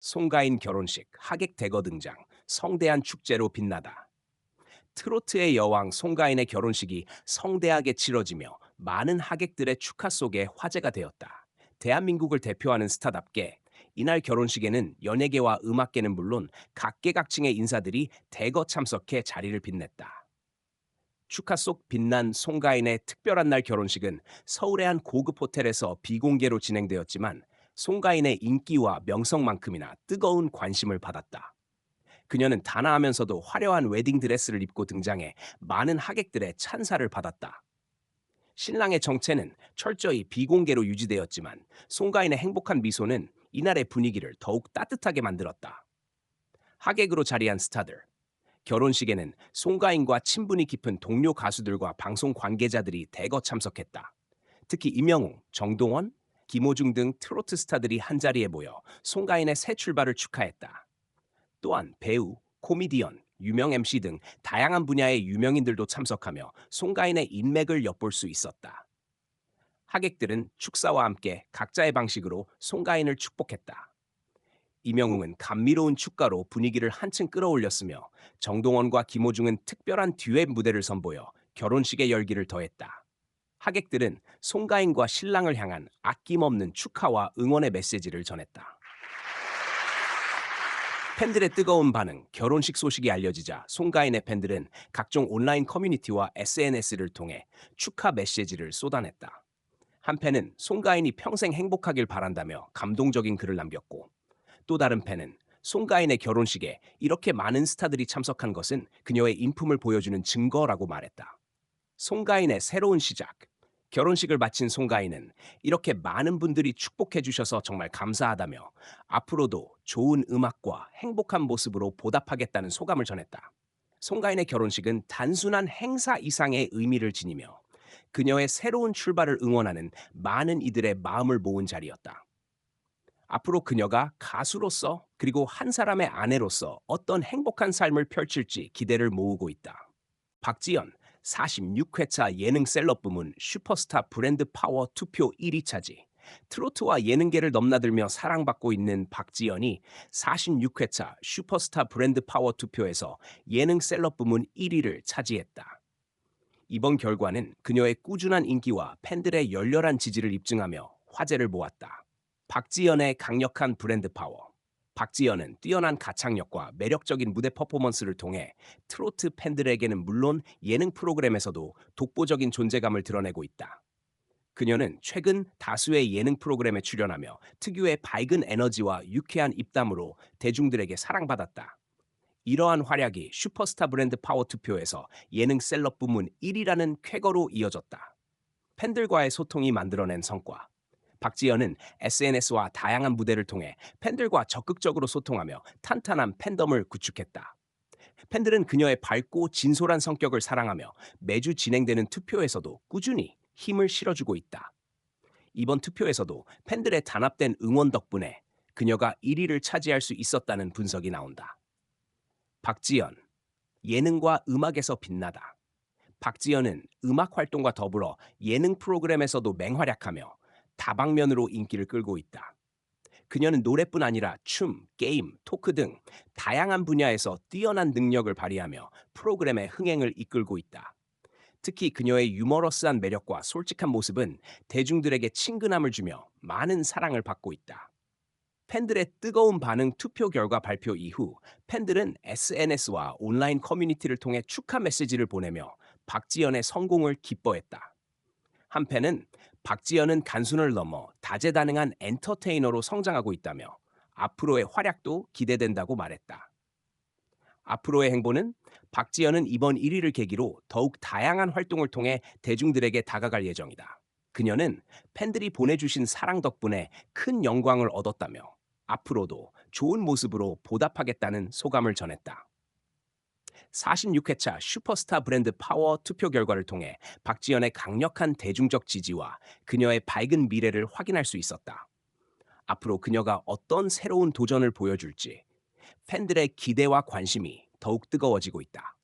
송가인 결혼식, 하객 대거 등장, 성대한 축제로 빛나다. 트로트의 여왕 송가인의 결혼식이 성대하게 치러지며 많은 하객들의 축하 속에 화제가 되었다. 대한민국을 대표하는 스타답게 이날 결혼식에는 연예계와 음악계는 물론 각계각층의 인사들이 대거 참석해 자리를 빛냈다. 축하 속 빛난 송가인의 특별한 날 결혼식은 서울의 한 고급 호텔에서 비공개로 진행되었지만 송가인의 인기와 명성만큼이나 뜨거운 관심을 받았다. 그녀는 단아하면서도 화려한 웨딩 드레스를 입고 등장해 많은 하객들의 찬사를 받았다. 신랑의 정체는 철저히 비공개로 유지되었지만 송가인의 행복한 미소는 이날의 분위기를 더욱 따뜻하게 만들었다. 하객으로 자리한 스타들. 결혼식에는 송가인과 친분이 깊은 동료 가수들과 방송 관계자들이 대거 참석했다. 특히 임영웅, 정동원, 김호중 등 트로트 스타들이 한자리에 모여 송가인의 새 출발을 축하했다. 또한 배우, 코미디언, 유명 MC 등 다양한 분야의 유명인들도 참석하며 송가인의 인맥을 엿볼 수 있었다. 하객들은 축사와 함께 각자의 방식으로 송가인을 축복했다. 이명웅은 감미로운 축가로 분위기를 한층 끌어올렸으며 정동원과 김호중은 특별한 듀엣 무대를 선보여 결혼식의 열기를 더했다. 하객들은 송가인과 신랑을 향한 아낌없는 축하와 응원의 메시지를 전했다. 팬들의 뜨거운 반응, 결혼식 소식이 알려지자 송가인의 팬들은 각종 온라인 커뮤니티와 SNS를 통해 축하 메시지를 쏟아냈다. 한 팬은 송가인이 평생 행복하길 바란다며 감동적인 글을 남겼고 또 다른 팬은 송가인의 결혼식에 이렇게 많은 스타들이 참석한 것은 그녀의 인품을 보여주는 증거라고 말했다. 송가인의 새로운 시작. 결혼식을 마친 송가인은 이렇게 많은 분들이 축복해 주셔서 정말 감사하다며 앞으로도 좋은 음악과 행복한 모습으로 보답하겠다는 소감을 전했다. 송가인의 결혼식은 단순한 행사 이상의 의미를 지니며 그녀의 새로운 출발을 응원하는 많은 이들의 마음을 모은 자리였다. 앞으로 그녀가 가수로서 그리고 한 사람의 아내로서 어떤 행복한 삶을 펼칠지 기대를 모으고 있다. 박지연 46회차 예능 셀럽 부문 슈퍼스타 브랜드 파워 투표 1위 차지. 트로트와 예능계를 넘나들며 사랑받고 있는 박지연이 46회차 슈퍼스타 브랜드 파워 투표에서 예능 셀럽 부문 1위를 차지했다. 이번 결과는 그녀의 꾸준한 인기와 팬들의 열렬한 지지를 입증하며 화제를 모았다. 박지연의 강력한 브랜드 파워. 박지연은 뛰어난 가창력과 매력적인 무대 퍼포먼스를 통해 트로트 팬들에게는 물론 예능 프로그램에서도 독보적인 존재감을 드러내고 있다. 그녀는 최근 다수의 예능 프로그램에 출연하며 특유의 밝은 에너지와 유쾌한 입담으로 대중들에게 사랑받았다. 이러한 활약이 슈퍼스타 브랜드 파워 투표에서 예능 셀럽 부문 1위라는 쾌거로 이어졌다. 팬들과의 소통이 만들어낸 성과. 박지연은 SNS와 다양한 무대를 통해 팬들과 적극적으로 소통하며 탄탄한 팬덤을 구축했다. 팬들은 그녀의 밝고 진솔한 성격을 사랑하며 매주 진행되는 투표에서도 꾸준히 힘을 실어주고 있다. 이번 투표에서도 팬들의 단합된 응원 덕분에 그녀가 1위를 차지할 수 있었다는 분석이 나온다. 박지연, 예능과 음악에서 빛나다. 박지연은 음악 활동과 더불어 예능 프로그램에서도 맹활약하며 다방면으로 인기를 끌고 있다. 그녀는 노래뿐 아니라 춤, 게임, 토크 등 다양한 분야에서 뛰어난 능력을 발휘하며 프로그램의 흥행을 이끌고 있다. 특히 그녀의 유머러스한 매력과 솔직한 모습은 대중들에게 친근함을 주며 많은 사랑을 받고 있다. 팬들의 뜨거운 반응 투표 결과 발표 이후 팬들은 SNS와 온라인 커뮤니티를 통해 축하 메시지를 보내며 박지연의 성공을 기뻐했다. 한편은 박지연은 단순을 넘어 다재다능한 엔터테이너로 성장하고 있다며 앞으로의 활약도 기대된다고 말했다. 앞으로의 행보는 박지연은 이번 1위를 계기로 더욱 다양한 활동을 통해 대중들에게 다가갈 예정이다. 그녀는 팬들이 보내주신 사랑 덕분에 큰 영광을 얻었다며 앞으로도 좋은 모습으로 보답하겠다는 소감을 전했다. 46회차 슈퍼스타 브랜드 파워 투표 결과를 통해 박지연의 강력한 대중적 지지와 그녀의 밝은 미래를 확인할 수 있었다. 앞으로 그녀가 어떤 새로운 도전을 보여줄지 팬들의 기대와 관심이 더욱 뜨거워지고 있다.